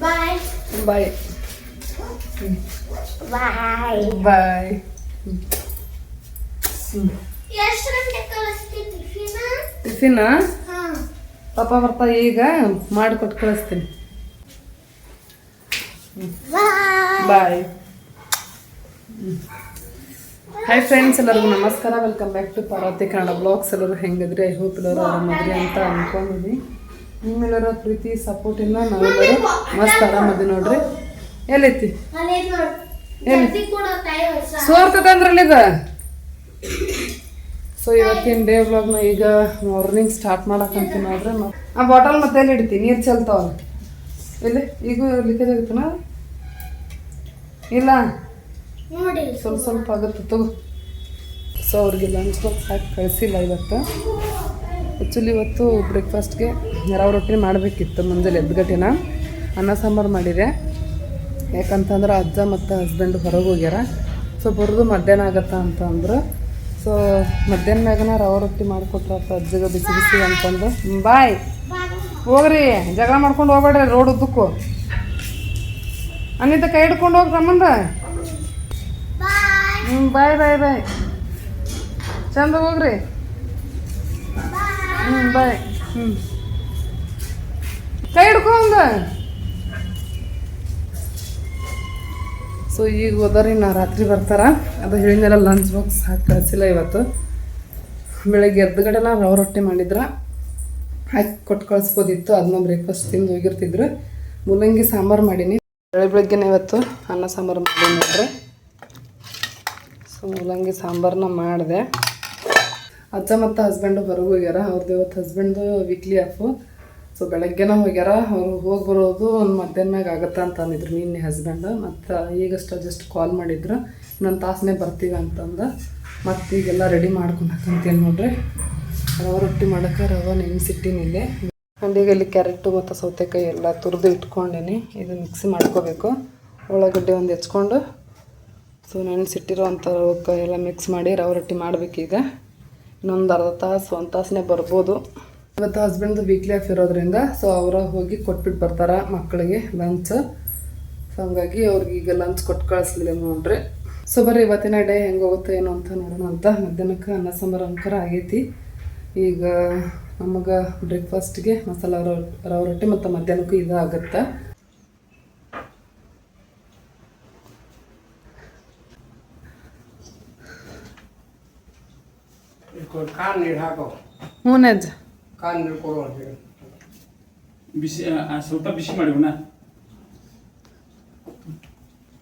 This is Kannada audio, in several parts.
ಬಾಯ್ ಬಾಯ್ ಬಾಯ್ ಬಾಯ್ ಟಿಫಿನ ಪಾಪ ಬರ್ತಾ ಈಗ ಮಾಡಿಕೊಟ್ಟು ಕಳಿಸ್ತೀನಿ. ಬಾಯ್ ಹಾಯ್ ಫ್ರೆಂಡ್ಸ್ ಎಲ್ಲರಿಗೂ ನಮಸ್ಕಾರ. Welcome back to Parvathi Kannada vlogs ಎಲ್ಲರೂ ಹೆಂಗಿದ್ರಿ? ಐ ಹೋಪ್ ಎಲ್ಲರೂ ಆರಾಮದ್ರಿ ಅಂತ ಅನ್ಕೊಂಡಿದ್ವಿ ನಿಮ್ಮೆಲ್ಲರ ಪ್ರೀತಿ ಸಪೋರ್ಟ್ ಇಂದ ನಾವೆಲ್ಲರೂ ಮಸ್ತ್ ಆರಾಮದಿ ನೋಡ್ರಿ. ಎಲ್ಲೈತಿ? ಅಲ್ಲೇ ನೋಡು ಏನು? ಜಲ್ದಿ ಕೊಡೋ ತಾಯಿ ಹೊಸ ಸೋರ್ತದ ಅಂದ್ರಲ್ಲಿ ಇದು ಸೊ ಇವತ್ತಿನ ಡೇ ವ್ಲಾಗ್ನ ಈಗ ಮಾರ್ನಿಂಗ್ ಸ್ಟಾರ್ಟ್ ಮಾಡಕ್ಕಂತೀನಿ ನೋಡ್ರಿ. ಆ ಬಾಟಲ್ ಮತ್ತೆ ಎಲ್ಲಿ ಇಡ್ತಿ? ನೀರು ಚೆಲ್ತಾವ? ಎಲ್ಲಿ? ಈಗ ಲೀಕೇಜ್ ಆಗುತ್ತನ ಇಲ್ಲ? ಸ್ವಲ್ಪ ಸ್ವಲ್ಪ ಆಗುತ್ತೆ ತಗೋ. ಸೊ ಅವ್ರಿಗೆ ಲಂಚ್ ಬಾಕ್ಸ್ ಹಾಕಿ ಕಳಿಸಿಲ್ಲ ಇವತ್ತು. ಆ್ಯಕ್ಚುಲಿ ಇವತ್ತು ಬ್ರೇಕ್ಫಾಸ್ಟ್ಗೆ ರವೆ ರೊಟ್ಟಿ ಮಾಡಬೇಕಿತ್ತು ಮುಂಜಾನೆ ಎದ್ಗಟ್ಟಿನ ಅನ್ನ ಸಾಂಬಾರು ಮಾಡಿದೆ. ಯಾಕಂತಂದ್ರೆ ಅಜ್ಜ ಮತ್ತು ಹಸ್ಬೆಂಡ್ ಹೊರಗೆ ಹೋಗ್ಯಾರ. ಸೊ ಬರೋದು ಮಧ್ಯಾಹ್ನ ಆಗತ್ತಾ ಅಂತ ಅಂದ್ರು. ಸೊ ಮಧ್ಯಾಹ್ನ ಮ್ಯಾಗನ ರವೆ ರೊಟ್ಟಿ ಮಾಡಿಕೊಟ್ರ ಅಜ್ಜಗೆ ಬಿಸಿ ಬಿಸಿ ಅಂತಂದು. ಬಾಯ್ ಹೋಗ್ರಿ. ಜಗಳ ಮಾಡ್ಕೊಂಡು ಹೋಗ್ಬೇಡ್ರಿ ರೋಡ್ ಉದ್ದಕ್ಕೂ. ಅನ್ನಿಂದ ಕೈ ಹಿಡ್ಕೊಂಡು ಹೋಗಿ ಸಂಬಂಧ ಬಾಯ್ ಹ್ಞೂ ಬಾಯ್ ಬಾಯ್ ಬಾಯ್ ಚಂದ ಹೋಗ್ರಿ. ಬಾಯ್ ಹ್ಞೂ ಕೈ ಹಿಡ್ಕೊಂಡ ಸೊ ಈಗ ಹೋದ್ರಿ ನಾ ರಾತ್ರಿ ಬರ್ತಾರ. ಅದು ಹೇಳಿದ್ನೆಲ್ಲ ಲಂಚ್ ಬಾಕ್ಸ್ ಹಾಕಿ ಕಳಿಸಿಲ್ಲ ಇವತ್ತು. ಬೆಳಗ್ಗೆ ಎದ್ದುಗಡೆ ರವೆ ರೊಟ್ಟಿ ಮಾಡಿದ್ರ. ಹಾಕಿ ಕೊಟ್ಟು ಕಳಿಸ್ಬೋದಿತ್ತು. ಅದನ್ನ ಬ್ರೇಕ್ಫಾಸ್ಟ್ ತಿಂದು ಹೋಗಿರ್ತಿದ್ರು. ಮೂಲಂಗಿ ಸಾಂಬಾರು ಮಾಡೀನಿ. ಬೆಳೆ ಬೆಳಗ್ಗೆನೇ ಇವತ್ತು ಅನ್ನ ಸಾಂಬಾರು ಮಾಡಿ ನೋಡ್ರಿ ಸೊ ಮೂಲಂಗಿ ಸಾಂಬಾರನ್ನ ಮಾಡಿದೆ. ಅಜ್ಜ ಮತ್ತು ಹಸ್ಬೆಂಡು ಹೊರಗೆ ಹೋಗ್ಯಾರ. ಅವ್ರದ್ದು ಇವತ್ತು ಹಸ್ಬೆಂಡ್ದು ವೀಕ್ಲಿ ಆಫು ಸೊ ಬೆಳಗ್ಗೆನ ಹೋಗ್ಯಾರ. ಅವ್ರು ಹೋಗಿ ಬರೋದು ಒಂದು ಮಧ್ಯಾಹ್ನಾಗ ಆಗತ್ತಾ ಅಂತ ಅಂದಿದ್ರು ನಿನ್ನೆ ಹಸ್ಬೆಂಡು ಮತ್ತು ಈಗಷ್ಟು ಜಸ್ಟ್ ಕಾಲ್ ಮಾಡಿದ್ರು. ಇನ್ನೊಂದು ತಾಸನೇ ಬರ್ತೀವಿ ಅಂತಂದು. ಮತ್ತು ಈಗೆಲ್ಲ ರೆಡಿ ಮಾಡ್ಕೊಂಡು ಹಾಕಂತೀನಿ ನೋಡ್ರಿ? ರವೆ ರೊಟ್ಟಿ ಮಾಡೋಕೆ ರವೆ ನೆನೆಸಿಟ್ಟಿನಿಲ್ಲಿ ಆ್ಯಂಡ್ ಈಗ ಇಲ್ಲಿ ಕ್ಯಾರೆಟು ಮತ್ತು ಸೌತೆಕಾಯಿ ಎಲ್ಲ ತುರಿದು ಇಟ್ಕೊಂಡೀನಿ. ಇದು ಮಿಕ್ಸಿ ಮಾಡ್ಕೋಬೇಕು. ಉಳ್ಳಾಗಡ್ಡೆ ಒಂದು ಹೆಚ್ಕೊಂಡು. ಸೊ ನೆನೆಸಿಟ್ಟಿರೋ ಅಂಥವಕ್ಕೆ ಎಲ್ಲ ಮಿಕ್ಸ್ ಮಾಡಿ ರವೆ ರೊಟ್ಟಿ ಮಾಡಬೇಕೀಗ. ಇನ್ನೊಂದು ಅರ್ಧ ತಾಸು, ಒಂದು ತಾಸನೇ ಬರ್ಬೋದು. ಇವತ್ತು ಹಸ್ಬೆಂಡ್ದು ವೀಕ್ಲಿ ಆಫ್ ಇರೋದ್ರಿಂದ ಸೊ ಅವರ ಹೋಗಿ ಕೊಟ್ಬಿಟ್ಟು ಬರ್ತಾರೆ ಮಕ್ಕಳಿಗೆ ಲಂಚ್ ಸೊ ಹಂಗಾಗಿ ಅವ್ರಿಗೆ ಈಗ ಲಂಚ್ ಕೊಟ್ಟು ಕಳಿಸ್ಲಿಲ್ಲ ನೋಡ್ರಿ. ಸೊ ಬರ್ರಿ ಇವತ್ತಿನ ಡೇ ಹೆಂಗೆ ಹೋಗುತ್ತೆ, ಏನು ಅಂತ ನೋಡೋಣ ಅಂತ. ಮಧ್ಯಾಹ್ನಕ್ಕೆ ಅನ್ನ ಸಾಂಬಾರು ಅಂಕರ ಆಗೈತಿ. ಈಗ ನಮಗೆ ಬ್ರೇಕ್ಫಾಸ್ಟ್ಗೆ ಮಸಾಲ ರವ ರೊಟ್ಟಿ ಮತ್ತು ಮಧ್ಯಾಹ್ನಕ್ಕೂ ಇದು ಆಗುತ್ತೆ ಕಾನ್ ನೀರು ಹಾಕೋ. ಹ್ಞೂ ಅಜ್ಜ ಕಾನ್ ನೀರು ಕೊಡು ಅಂತೇಳಿ ಬಿಸಿ ಆ, ಸ್ವಲ್ಪ ಬಿಸಿ ಮಾಡಿವಣ್ಣ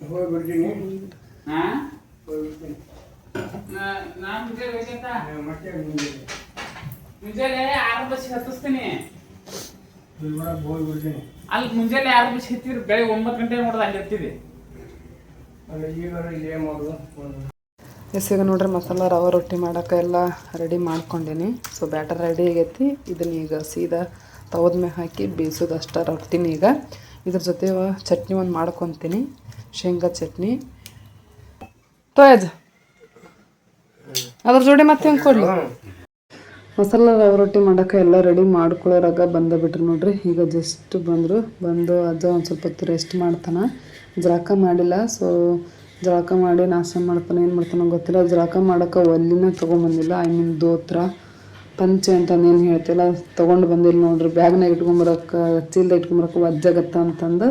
ಹೋಗಿ ಬಿಡ್ತೀನಿ ಹಾ ಹೋಗಿ ಬಿಡ್ತೀನಿ ನಾ- ನಾ ಮುಂಜಾನೆ ಹೋಗ್ಬೇಕಂತ ಮತ್ತೆ ಮುಂದೆ ಮುಂಜಾನೆ ಆರು ಬಸ್ ಹತ್ತಿಸ್ತೀನಿ? ಗುಲ್ಬರ್ಗ ಹೋಗಿ ಬಿಡ್ತೀನಿ ಅಲ್ಲಿ ಮುಂಜಾನೆ ಆರು ಬಸ್ ಹತ್ತಿದ್ರು? ಬೆಳಗ್ಗೆ ಒಂಬತ್ತು ಗಂಟೆ ನೋಡಿದ ಅಲ್ಲಿ ಇರ್ತೀವಿ ಅಲ್ಲಿ ಈಗ ಇಲ್ಲಿ ಏನು ಮಾಡೋದು? ಒಂದು ಈಗ ನೋಡ್ರಿ ಮಸಾಲ, ರವೆ ರೊಟ್ಟಿ ಮಾಡೋಕೆ ಎಲ್ಲ ರೆಡಿ ಮಾಡ್ಕೊಂಡೀನಿ. ಸೊ ಬ್ಯಾಟರ್ ರೆಡಿ ಆಗೈತಿ. ಇದನ್ನ ಈಗ ಸೀದಾ ತವದ ಮೇಲೆ ಹಾಕಿ ಬೇಯಿಸೋದು ಅಷ್ಟ ರೊಟ್ಟಿನ ಈಗ. ಇದ್ರ ಜೊತೆ ಚಟ್ನಿ ಒಂದು ಮಾಡ್ಕೊತೀನಿ. ಶೇಂಗಾ ಚಟ್ನಿ. ತೋಯಜ್ ಅದ್ರ ಜೋಡಿ ಮತ್ತೆ ಹೆಂಗೆ ಕೊಡಲಿ? ಮಸಾಲ, ರವೆ ರೊಟ್ಟಿ ಮಾಡೋಕೆ ಎಲ್ಲ ರೆಡಿ ಮಾಡ್ಕೊಳ್ಳೋರಾಗ ಬಂದ ಬಿಟ್ರು ನೋಡ್ರಿ. ಈಗ ಜಸ್ಟ್ ಬಂದರು. ಬಂದು ಅಜ್ಜ ಒಂದು ಸ್ವಲ್ಪ ಹೊತ್ತು ರೆಸ್ಟ್ ಮಾಡ್ತಾನೆ. ಜರಾಕ ಮಾಡಿಲ್ಲ. ಸೊ ಜಳಕ ಮಾಡಿ ನಾಶ ಮಾಡ್ತಾನೆ, ಏನು ಮಾಡ್ತಾನೋ ಗೊತ್ತಿಲ್ಲ. ಜಳಕ ಮಾಡೋಕೆ ಒಲ್ಲಿನ ತೊಗೊಂಬಂದಿಲ್ಲ ಐ ಮೀನ್ ದೋತ್ರ, ಪಂಚೆ ಅಂತ ಏನು ಹೇಳ್ತಿಲ್ಲ. ತೊಗೊಂಡು ಬಂದಿಲ್ಲ ನೋಡ್ರಿ. ಬ್ಯಾಗ್ನಾಗ ಇಟ್ಕೊಂಬರಕ್ಕೆ ಚೀಲ್ದ ಇಟ್ಕೊಂಬರಕ್ಕೆ ವಜ್ಜಾಗತ್ತ ಅಂತಂದು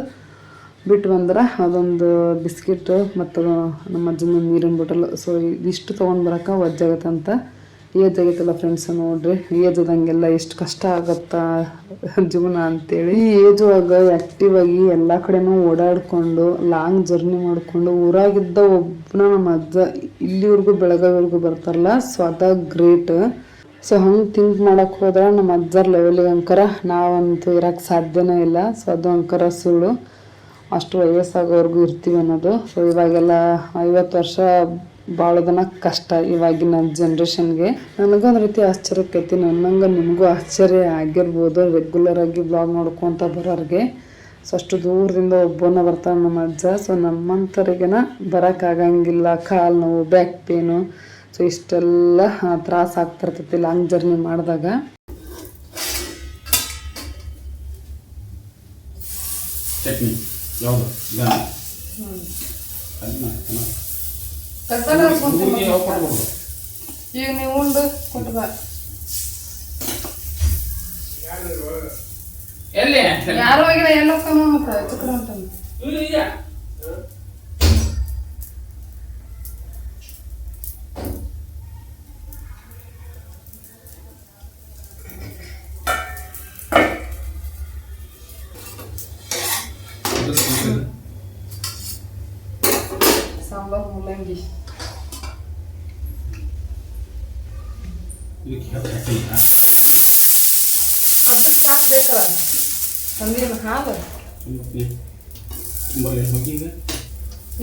ಬಿಟ್ಟು ಬಂದ್ರೆ ಅದೊಂದು ಬಿಸ್ಕಿಟ್ ಮತ್ತು ನಮ್ಮ ಅಜ್ಜನ ನೀರಿನ ಬಾಟಲ್ ಸೊ ಇದಿಷ್ಟು ತೊಗೊಂಡು ಬರೋಕೆ ವಜ್ಜಾಗತ್ತಂತ ಏಜ್ ಆಗೈತಲ್ಲ ಫ್ರೆಂಡ್ಸ್ ನೋಡ್ರಿ. ಏಜ್ ಆದಂಗೆಲ್ಲ ಎಷ್ಟು ಕಷ್ಟ ಆಗತ್ತಾ ಜೀವನ ಅಂತೇಳಿ. ಈ ಏಜ್ ಆಗ ಆಕ್ಟಿವ್ ಆಗಿ ಎಲ್ಲ ಕಡೆನೂ ಓಡಾಡ್ಕೊಂಡು ಲಾಂಗ್ ಜರ್ನಿ ಮಾಡಿಕೊಂಡು, ಊರಾಗಿದ್ದ ಒಬ್ಬನ ನಮ್ಮ ಅಜ್ಜ ಇಲ್ಲಿವರೆಗೂ ಬೆಳಗಾವಿವರೆಗೂ ಬರ್ತಾರಲ್ಲ, ಸ್ವತಃ ಗ್ರೇಟ್ ಸೊ ಹಂಗೆ ಥಿಂಕ್ ಮಾಡಕ್ಕೆ ಹೋದ್ರೆ ನಮ್ಮ ಅಜ್ಜರ ಲೆವೆಲಿಗೆ ಅಂಕರ ನಾವಂತೂ ಇರೋಕ್ಕೆ ಸಾಧ್ಯನೇ ಇಲ್ಲ. ಸೊ ಅದು ಅಂಕರ ಸುಳ್ಳು. ಅಷ್ಟು ವಯಸ್ಸಾಗೋವರೆಗೂ ಇರ್ತೀವಿ ಅನ್ನೋದು. ಸೊ ಇವಾಗೆಲ್ಲ ಐವತ್ತು ವರ್ಷ ಬಾಳೋದನ್ನ ಕಷ್ಟ ಇವಾಗಿನ ಜನ್ರೇಷನ್ಗೆ ನನಗೊಂದು ರೀತಿ ಆಶ್ಚರ್ಯ ಆಕೈತಿ. ನನ್ನಂಗೆ ನಿಮಗೂ ಆಶ್ಚರ್ಯ ಆಗಿರ್ಬೋದು. ರೆಗ್ಯುಲರ್ ಆಗಿ ಬ್ಲಾಗ್ ನೋಡ್ಕೊತ ಬರೋರಿಗೆ. ಸೊ ಅಷ್ಟು ದೂರದಿಂದ ಒಬ್ಬನ ಬರ್ತಾನೆ ನಮ್ಮ ಅಜ್ಜ. ಸೊ ನಮ್ಮಂಥರಿಗೆನ ಬರೋಕ್ಕಾಗಂಗಿಲ್ಲ ಕಾಲು ನೋವು ಬ್ಯಾಕ್ ಪೇನು ಸೊ ಇಷ್ಟೆಲ್ಲ ತ್ರಾಸ ಆಗ್ತಿರ್ತೈತಿ ಲಾಂಗ್ ಜರ್ನಿ ಮಾಡಿದಾಗ. ಚಟ್ನಿ ಕೊಟ್ಬಿಡು ಈಗ ನೀವು ಉಂಡು ಕೊಟ್ಟು ಬಾ. ಎಲ್ಲಿ? ಯಾರು ಹೋಗಿಲ್ಲ ಎಲ್ಲ ಕಮ್ಮ ಮತ್ತೆ ಚಿಕ್ಕರ ಅಂತ ಇವ್ರು ಈಗ ಇದು ತಿಂತಿದ್ದು. ಸಾಂಬಾರ್ ಮೂಲಂಗಿ ಇದಕ್ಕೆ ಹೆಚ್ಚು ಹಾಕಿಲ್ಲ ಅದಕ್ಕೆ ತಂದಿನ ಹಾಲು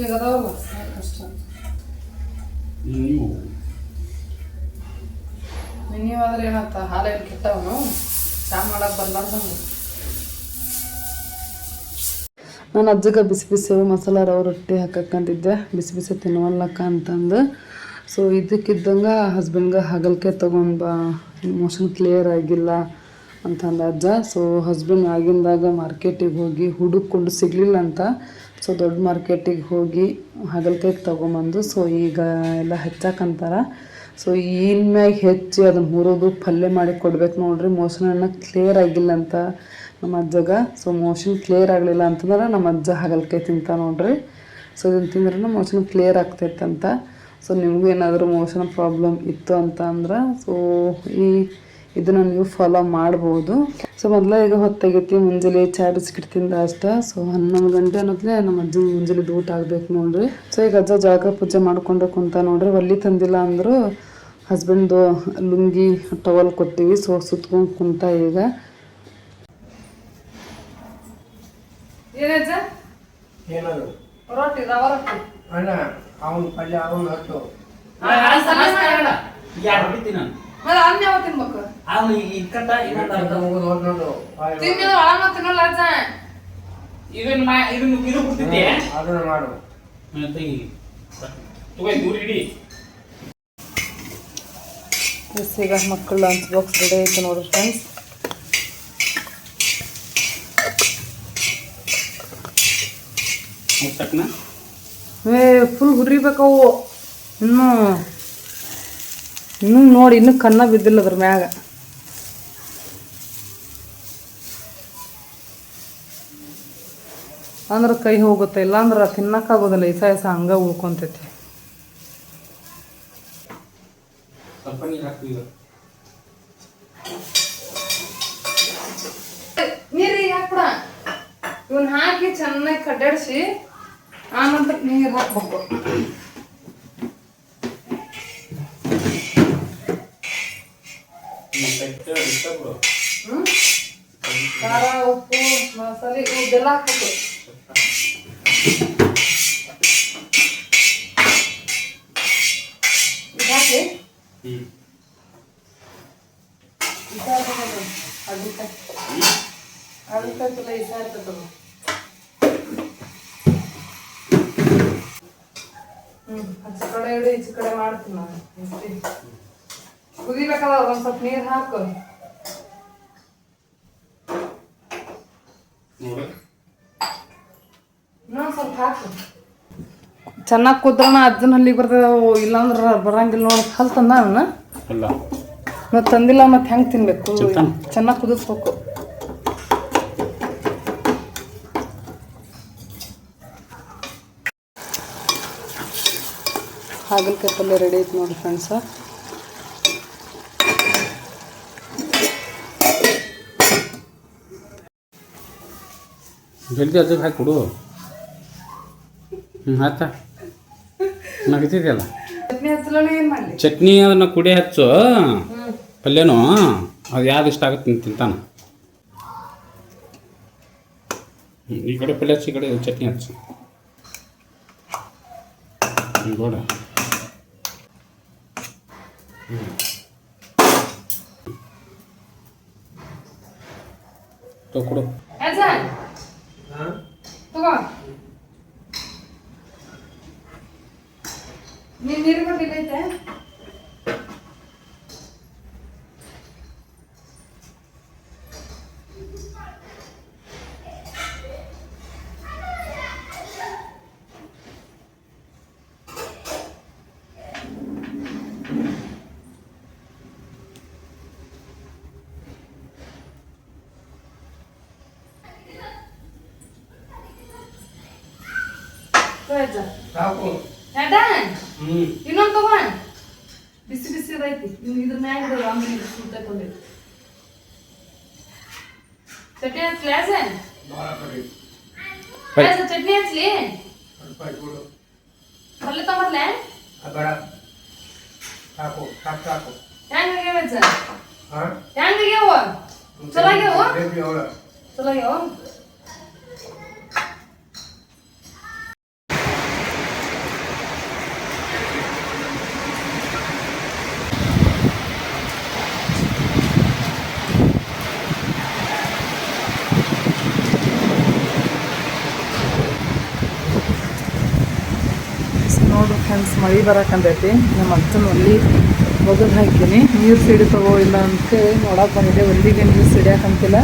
ಈಗ ಅದಾವಲ್ಲ ಸಾಕಷ್ಟು ನೀವು ನೀವಾದ್ರೆ ಏನಂತ ಹಾಲೇನು ಕೆಟ್ಟವನು? ಚಾ ಮಾಡಕ್ಕೆ ಬರ್ಲಾರ್ದಂಗೆ. ನಾನು ಅಜ್ಜಗ ಬಿಸಿ ಬಿಸಿ ಮಸಾಲ ರವೆ ರೊಟ್ಟಿ ಹಾಕಕ್ಕಂತಿದ್ದೆ. ಬಿಸಿ ಬಿಸಿ ತಿನ್ನುವಲ್ಲಕ್ಕ ಅಂತಂದು. ಸೊ ಇದಕ್ಕಿದ್ದಂಗೆ ಹಸ್ಬೆಂಡ್ಗೆ ಹಗಲ್ಕೆ ತೊಗೊಂಡು ಬಾ. ಮೋಷನ್ ಕ್ಲಿಯರ್ ಆಗಿಲ್ಲ. ಅಂತಂದ ಅಜ್ಜ ಸೊ ಹಸ್ಬೆಂಡ್ ಆಗಿಂದಾಗ ಮಾರ್ಕೆಟಿಗೆ ಹೋಗಿ ಹುಡುಕೊಂಡು ಸಿಗಲಿಲ್ಲ ಅಂತ. ಸೊ ದೊಡ್ಡ ಮಾರ್ಕೆಟಿಗೆ ಹೋಗಿ ಹಾಗಲ್ಕಾಯಿ ತೊಗೊಂಬಂದು ಸೊ ಈಗ ಎಲ್ಲ ಹೆಚ್ಚಾಕಂತಾರ. ಸೊ ಇನ್ಮ್ಯಾಗ ಹೆಚ್ಚಿ ಅದನ್ನು ಹುರಿದು ಪಲ್ಯ ಮಾಡಿ ಕೊಡ್ಬೇಕು ನೋಡ್ರಿ, ಮೋಷನ್ ಅನ್ನ ಕ್ಲಿಯರ್ ಆಗಿಲ್ಲ ಅಂತ ನಮ್ಮ ಅಜ್ಜಗ. ಸೊ ಮೋಷನ್ ಕ್ಲಿಯರ್ ಆಗಲಿಲ್ಲ ಅಂತಂದ್ರೆ ನಮ್ಮ ಅಜ್ಜ ಹಾಗಲ್ಕಾಯಿ ತಿಂತ ನೋಡ್ರಿ. ಸೊ ಇದನ್ನು ತಿಂದ್ರೆ ಮೋಷನ್ ಕ್ಲಿಯರ್ ಆಗ್ತೈತೆ ಅಂತ ಸೊ ನಿಮಗೂ ಏನಾದರೂ ಮೋಷನ್ ಪ್ರಾಬ್ಲಮ್ ಇತ್ತು ಅಂತ ಅಂದ್ರೆ ಸೊ ಈ ಇದನ್ನು ನೀವು ಫಾಲೋ ಮಾಡ್ಬೋದು. ಸೊ ಮೊದಲ ಈಗ ಹೊತ್ತಾಗೈತಿ ಮುಂಜಾನೆ ಚಾ ಬಿಸ್ಕಿಟ್ ತಿಂದ ಅಷ್ಟ. ಸೊ ಹನ್ನೊಂದು ಗಂಟೆ ಅನ್ನೋದ್ಲೆ ನಮ್ಮ ಅಜ್ಜಿ ಮುಂಜಾನೆ ಊಟ ಆಗ್ಬೇಕು ನೋಡ್ರಿ. ಸೊ ಈಗ ಅಜ್ಜ ಜಳಕ ಪೂಜೆ ಮಾಡ್ಕೊಂಡು ಕುಂತ ನೋಡ್ರಿ. ಒಲ್ಲಿ ತಂದಿಲ್ಲ ಅಂದ್ರು ಹಸ್ಬೆಂಡ್ದು ಲುಂಗಿ ಟವಲ್ ಕೊಟ್ಟಿವಿ. ಸೊ ಸುತ್ಕೊಂಡು ಕುಂತ ಈಗ. ರೊಟ್ಟಿ ಮತ್ತೆ ಅನ್ನ ತಿನ್ಬೇಕು? ಅವನು ಈಗ ಇಕ್ಕಟ್ಟ ಇನ್ನೊಂದು ಅರ್ಧ ಮುಗಿದು ಹೋದ್ ನೋಡು. ತಿಂದಿದ್ದು ಒಳಗ ತಿನ್ನಲ್ಲ ಅಜ್ಜ. ಇದನ್ನ ಮಾ ಇದನ್ನ ಇದು ಬಿಡ್ತಿದ್ದೆ ಅದನ್ನ ಮಾಡು. ತಗೋ. ದೂರ ಇಡಿ. ಈಗ ಮಕ್ಕಳು ಲಂಚ್ ಬಾಕ್ಸ್ ರೆಡಿ ಆಯ್ತು ನೋಡ್ರಿ ಫ್ರೆಂಡ್ಸ್ ಏ ಫುಲ್ ಹುರಿಬೇಕವು ಇನ್ನೂ ಇನ್ನೂ ನೋಡಿ, ಇನ್ನೂ ಕನ್ನ ಬಿದ್ದಿಲ್ಲ ಅದ್ರ ಮ್ಯಾಗ. ಅಂದ್ರೆ ಕೈ ಹೋಗುತ್ತೆ, ಇಲ್ಲಾಂದ್ರೆ ತಿನ್ನಕ್ಕಾಗೋದಿಲ್ಲ ಇಸ ಇಸ ಹಂಗ ಉಳ್ಕೊಂತೈತಿ ಸ್ವಲ್ಪ ನೀರು ಹಾಕ್ತೀವಿ ಈಗ ನೀರಿಗೆ ಹಾಕ್ಬಿಡ ಇವನ್ ಹಾಕಿ ಚೆನ್ನಾಗಿ ಕಡ್ಡಾಡಿಸಿ ಆನಂತರ ನೀರು ಹಾಕ್ಬೇಕು ಹ್ಮ್? ಖಾರ ಉಪ್ಪು ಮಸಾಲೆ ಇದೆಲ್ಲ ಹಾಕಬೇಕು ಇದು ಹಾಕಿ ಹ್ಞೂ ಇಸ ಇರ್ತದೆ ಅಡ್ಡಿಕಾಯಿ ಅಡ್ಡಿಕಾಯಿ ತುಲ ಇಸ ಇರ್ತದೆ ಹ್ಞೂ ಆಚೆ ಕಡೆ ಇಡು, ಈಚೆ ಕಡೆ ಮಾಡ್ತೀನಿ ನಾನು. ಕುದಿಬೇಕಲ್ಲ, ಒಂದು ಸ್ವಲ್ಪ ನೀರು ಹಾಕು ನೋಡು ಇನ್ನೊಂದು ಸ್ವಲ್ಪ ಹಾಕು ಚೆನ್ನಾಗಿ ಕುದ್ರಣ ಅಜ್ಜನ ಹಲ್ಲಿಗೆ ಬರ್ತದೆ ಇಲ್ಲಾಂದ್ರೆ ಬರಂಗಿಲ್ಲ ನೋಡಿ ಕಲ್ ತಂದ ಅಲ್ಲ ಮತ್ತೆ ತಂದಿಲ್ಲ ಮತ್ತೆ ಹೆಂಗೆ ತಿನ್ಬೇಕು. ಚೆನ್ನಾಗಿ ಕುದಿಸ್ಬೇಕು. ಹಾಗಲಕಾಯಿ ಪಲ್ಯ ರೆಡಿ ಐತೆ ನೋಡಿ ಫ್ರೆಂಡ್ಸ ಜಲ್ದಿ ಅದಕ್ಕೆ ಹಾಕಿ ಕೊಡು. ಹ್ಞೂ ಆತ ನಗತಿದೆಯಲ್ಲ? ಚಟ್ನಿ ಅದನ್ನ ಕುಡಿ ಹಚ್ಚು. ಪಲ್ಯನೂ ಅದು ಯಾವ್ದು ಇಷ್ಟ ಆಗುತ್ತೆ ತಿಂತಾನೆ. ಈ ಕಡೆ ಪಲ್ಯ ಹಚ್ಚಿ ಈ ಕಡೆ ಚಟ್ನಿ ಹಚ್ಚು. ಗೋಡ ಕೊಡು ಅಜ್ಜ ತಗೋ ನೀನು ನೀರು ಕೊಟ್ಟಿದ್ದೈತೆ ಅಜ್ಜ ಸಾಕು ಎಡ ಇನ್ನೊಂದು ತಗೋ ಬಿಸಿ ಬಿಸಿ ಅದೈತಿ ಇನ್ನು ಇದ್ರ ಮ್ಯಾಗ ಆಮೇಲೆ ಸುತ್ತಕೊಂಡಿದ್ದು ಚಟ್ನಿ ಹಚ್ಲಿ ಆಸೆ ಭಾಳ ಕಡೆ. ಆಸೆ ಚಟ್ನಿ ಹಚ್ಲಿ ಪಲ್ಲೆ ತಗೊಂಡ್ಲೆ ಬೇಡ. ಸಾಕು ಸಾಕು ಸಾಕು ಹೆಂಗ ಆಗ್ಯಾವ ಹಾಂ? ಹೆಂಗ ಆಗ್ಯಾವ? ಚಲೋ ಆಗ್ಯಾವ? ಚಲೋ ಆಗ್ಯಾವ ನೋಡ್ರಿ ಫ್ರೆಂಡ್ಸ್ ಮಳೆ ಬರಕಂದೈತಿ ನಮ್ಮ ಅಜ್ಜನ ಒಲ್ಲಿ ಒಗದು ಹಾಕಿನಿ. ನೀರು ಸಿಡಿ ತಗೋ, ಇಲ್ಲ ಅಂತ ನೋಡಕ್ಕೆ ಬಂದಿದೆ ಒಲ್ಲಿಗೆ ನೀರು ಸಿಡಿಯಾಕಂತಿಲ್ಲ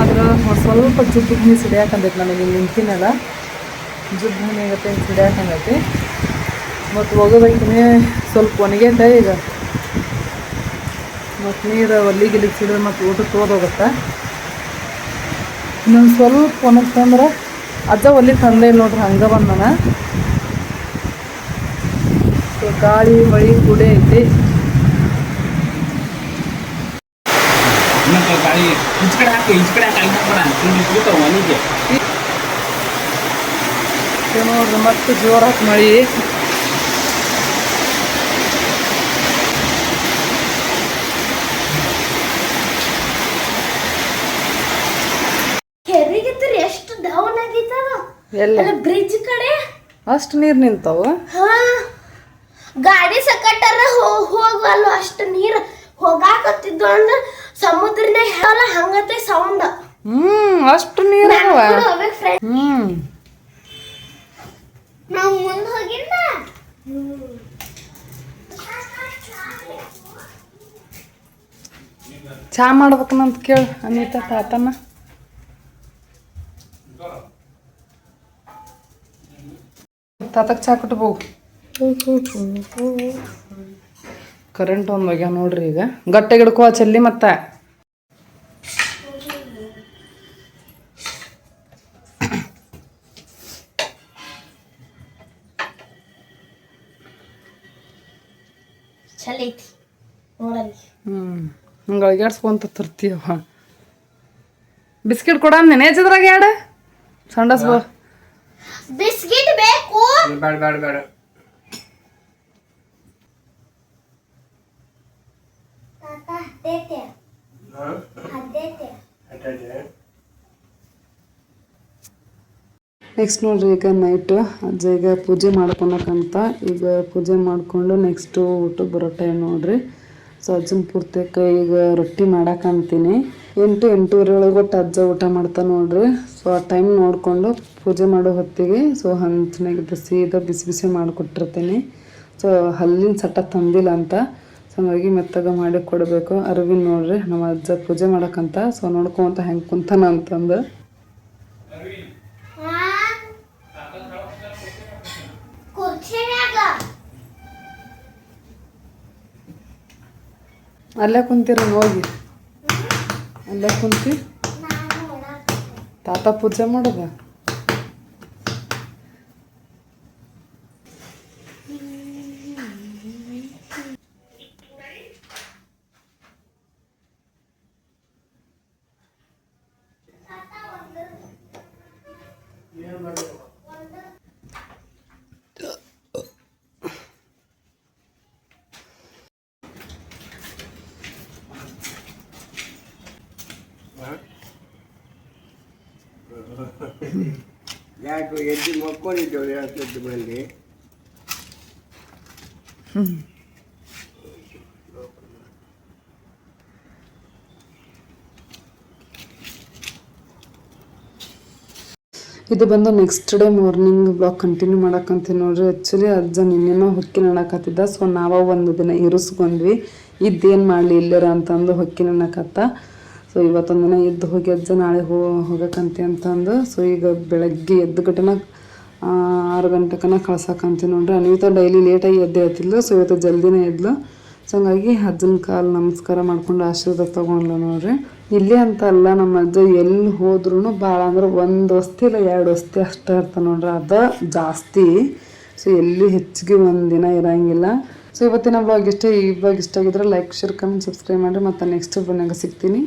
ಆದ್ರೆ ಸ್ವಲ್ಪ ಜುಬ್ಬಿಗೆ ನೀರು ಸಿಡಿಯಾಕಂದೈತಿ ನನಗೆ ನಿಂತಿನಲ್ಲ ಜುಬ್ಬು ಏನಾಗತ್ತೆ ಸಿಡಿಯಾಕಂದೈತಿ ಮತ್ತು ಒಗದಾಕಿನೇ ಸ್ವಲ್ಪ ಒಣಗೈತೆ ಈಗ. ಮತ್ತು ನೀರು ಒಲ್ಲಿಗೆ ಇಲ್ಲಿಗೆ ಸಿಡಿದ್ರೆ ಮತ್ತು ಊಟಕ್ಕೆ ತೋದೋಗುತ್ತೆ ಇನ್ನೊಂದು ಸ್ವಲ್ಪ ಒಣಗ್ತಂದ್ರೆ ಅಜ್ಜ ಒಲ್ಲಿ ತಂದೆ ನೋಡ್ರಿ, ಹಂಗೆ ಬಂದನ. ಗಾಳಿ ಮಳಿ ಕೂಡ ಐತಿ ನೋಡ್ರಿ ಮತ್ತೆ ಜೋರಾಗಿ ಮಳಿ. ಎಷ್ಟು ಡೌನ್ ಆಗಿತ್ತದ ಎಲ್ಲ? ಬ್ರಿಡ್ಜ್ ಕಡೆ? ಅಷ್ಟು ನೀರು ನಿಂತಾವ? ಹಾ. ಗಾಡಿ ಸಕಟ್ಟರ ಹೋಗಲ್ಲ ಅಷ್ಟು ನೀರ್ ಹೋಗಾಕತ್ತಿದ್ದು ಅಂದ್ರ ಸಮುದ್ರನ ಹೇಳಲ್ಲ ಹಂಗತೆ ಸೌಂಡ್ ಹ್ಮ್ ಅಷ್ಟು ನೀರು ಅದಾವ. ಹ್ಮ್. ನಾವು ಮುಂದೆ ಹೋಗಿಲ್ಲ ಚಾ ಮಾಡ್ಬೇಕಂತ ಕೇಳು ಅನಿತಾ ತಾತನ. ತಾತಕ್ ಚಾ ಹೋಗು. ಕರೆಂಟ್ ಒಂದು ಹೋಗ್ಯಾವ ನೋಡ್ರಿ ಈಗ. ಗಟ್ಟೆ ಗಿಡ್ಕೋ ಚೆಲ್ಲಿ ಮತ್ತೆ. ಹಂಗೆ ಅಳ್ಗ್ಯಾಡ್ಸ್ಕೊಂತ ತರ್ತೀಯವ ಬಿಸ್ಕಿಟ್ ಕೊಡ ನೆನೆ? ಹಚ್ಚಿದ್ರಾಗ ಎರಡು ಸಂಡಸ್ ಬಾ. ಬಿಸ್ಕಿಟ್ ಬೇಕು. ಬೇಡ ಬೇಡ ಬೇಡ. ನೆಕ್ಸ್ಟ್ ನೋಡ್ರಿ ಈಗ ನೈಟ್ ಅಜ್ಜ ಈಗ ಪೂಜೆ ಮಾಡ್ಕೊಳಕಂತ ಈಗ ಪೂಜೆ ಮಾಡಿಕೊಂಡು ನೆಕ್ಸ್ಟು ಊಟಕ್ಕೆ ಬರೋ ಟೈಮ್ ನೋಡ್ರಿ. ಸೊ ಅಜ್ಜನ ಪೂರ್ತಿ ಈಗ ರೊಟ್ಟಿ ಮಾಡಕ್ಕಂತೀನಿ ಎಂಟು ಎಂಟೂವರೆ ಒಳಗೆ ಒಟ್ಟು ಅಜ್ಜ ಊಟ ಮಾಡ್ತಾ ನೋಡ್ರಿ. ಸೊ ಆ ಟೈಮ್ ನೋಡಿಕೊಂಡು ಪೂಜೆ ಮಾಡೋ ಹೊತ್ತಿಗೆ ಸೊ ಹಂಚಿನಾಗ ಸೀದಾ ಬಿಸಿ ಬಿಸಿ ಮಾಡಿಕೊಟ್ಟಿರ್ತೀನಿ. ಸೊ ಹಲ್ಲಿನ ಸಟ ತಂದಿಲ್ಲ ಅಂತ. ಸೊ ಮೆತ್ತಗೆ ಮಾಡಿ ಕೊಡಬೇಕು. ಅರವಿನ ನೋಡ್ರಿ, ನಮ್ಮ ಅಜ್ಜ ಪೂಜೆ ಮಾಡಕ್ಕಂತ. ಸೊ ನೋಡ್ಕೊಂತ ಹೆಂಗೆ ಕುಂತಾನ ಅಂತಂದು. ಅಲ್ಲೇ ಕುಂತೀರ ಹೋಗಿ. ಅಲ್ಲೇ ಕುಂತಿ. ತಾತ ಪೂಜೆ ಮಾಡೋದ? ಯಾಕೆ ಎದ್ದು ಮಕ್ಕೊಂಡಿದ್ದೇವೆ ಬಂದು. ಇದು ಬಂದು next day morning vlog continue ಮಾಡಕ್ಕಂತೀನಿ ನೋಡ್ರಿ. ಆ್ಯಕ್ಚುಲಿ ಅಜ್ಜ ನಿನ್ನೆನೋ ಹೊಕ್ಕಿ ನಡಕತ್ತಿದ್ದ ಸೊ ನಾವು ಒಂದು ದಿನ ಇರಿಸ್ಕೊಂಡ್ವಿ. ಇದ್ದೇನು ಮಾಡಲಿ ಇಲ್ಲರ ಅಂತಂದು ಹೊಕ್ಕಿ ನಡಕತ್ತ ಸೊ ಇವತ್ತೊಂದು ದಿನ ಎದ್ದು ಹೋಗಿ ಅಜ್ಜ ನಾಳೆ ಹೋ ಹೋಗಕ್ಕಂತೆ ಅಂತಂದು. ಸೊ ಈಗ ಬೆಳಗ್ಗೆ ಎದ್ದು ಗಟನ ಆರು ಗಂಟೆಕನ ಕಳ್ಸಕ್ಕಂತೆ ನೋಡ್ರಿ. ಅನಿತಾ ಡೈಲಿ ಲೇಟಾಗಿ ಎದ್ದು ಹೇಳ್ತಿದ್ಲು ಸೊ ಇವತ್ತು ಜಲ್ದಿನೇ ಎದ್ಲು. ಸೊ ಹಂಗಾಗಿ ಅಜ್ಜನ ಕಾಲು ನಮಸ್ಕಾರ ಮಾಡ್ಕೊಂಡು ಆಶೀರ್ವಾದ ತೊಗೊಂಡ್ಲು ನೋಡ್ರಿ. ಇಲ್ಲಿ ಅಂತ ಅಲ್ಲ, ನಮ್ಮ ಅಜ್ಜ ಎಲ್ಲಿ ಹೋದ್ರೂ ಭಾಳ ಅಂದ್ರೆ ಒಂದು ವಸ್ತಿ ಇಲ್ಲ, ಎರಡು ವಸ್ತಿ ಅಷ್ಟೇ ಇರ್ತಾನೆ ನೋಡ್ರಿ. ಅದ ಜಾಸ್ತಿ. ಸೊ ಎಲ್ಲಿ ಹೆಚ್ಚಿಗೆ ಒಂದು ದಿನ ಇರಂಗಿಲ್ಲ. ಸೊ ಇವತ್ತಿನ ಬ್ಲಾಗ್ ಇಷ್ಟ, ಈ ಬ್ಲಾಗ್ ಇಷ್ಟ ಆಗಿದ್ರೆ ಲೈಕ್ ಶೇರ್ ಕಮೆಂಟ್ ಸಬ್ಸ್ಕ್ರೈಬ್ ಮಾಡಿರಿ. ಮತ್ತು ನೆಕ್ಸ್ಟ್ ಬ್ಲಾಗ್ನಾಗ ಸಿಗ್ತೀನಿ.